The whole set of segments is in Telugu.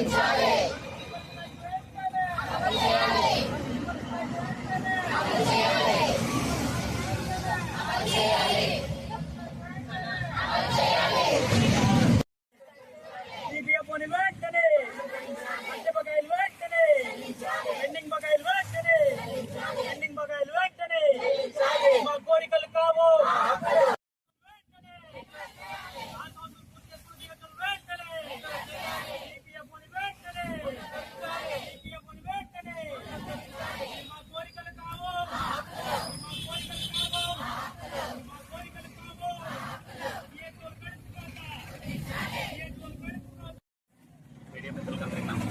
Italian.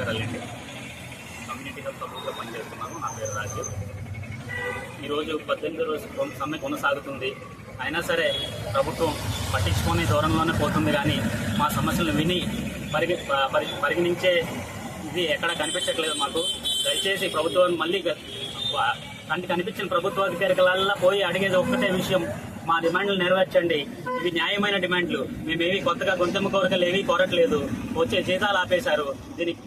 నమస్కారాలండి కమ్యూనిటీ హెల్త్ సపోర్ట్లో పనిచేస్తున్నాను నా పేరు రాజు. ఈరోజు పద్దెనిమిది రోజు సమ్మె కొనసాగుతుంది. అయినా సరే ప్రభుత్వం పట్టించుకొని దూరంలోనే పోతుంది కానీ మా సమస్యలను విని పరిగ పరి- పరిగణించే ఇది ఎక్కడ కనిపించట్లేదు మాకు. దయచేసి ప్రభుత్వం మళ్ళీ కంటి కనిపించిన ప్రభుత్వ అధికారికలల్లా పోయి అడిగేది ఒక్కటే విషయం. మా డిమాండ్లు నెరవేర్చండి. ఇవి న్యాయమైన డిమాండ్లు. మేమేవి కొత్తగా గొంతెమ్మ కోరికలు ఏవి కోరట్లేదు. వచ్చే జీతాలు ఆపేశారు. దీనికి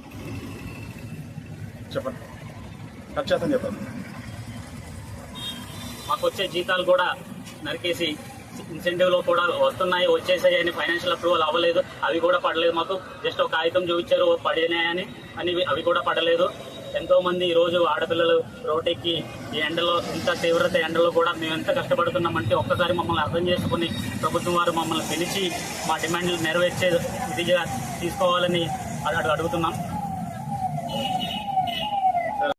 చెప్పండి. ఖచ్చితంగా చెప్పండి. మాకు వచ్చే జీతాలు కూడా నరికేసి ఇన్సెంటివ్లో కూడా వస్తున్నాయి వచ్చేసాయని ఫైనాన్షియల్ అప్రూవల్ అవ్వలేదు. అవి కూడా పడలేదు మాకు. జస్ట్ ఒక కాగితం చూపించారు పడినాయని అని అవి కూడా పడలేదు. ఎంతోమంది ఈరోజు ఈ రోజు ఆడపిల్లలు రోడ్డెక్కి ఈ ఎండలో ఇంత తీవ్రత ఎండలో కూడా మేము ఎంత కష్టపడుతున్నామంటే ఒక్కసారి మమ్మల్ని అర్థం చేసుకుని ప్రభుత్వం వారు మమ్మల్ని పిలిచి మా డిమాండ్లు నెరవేర్చే ఇదిగా తీసుకోవాలని అడుగుతున్నాం.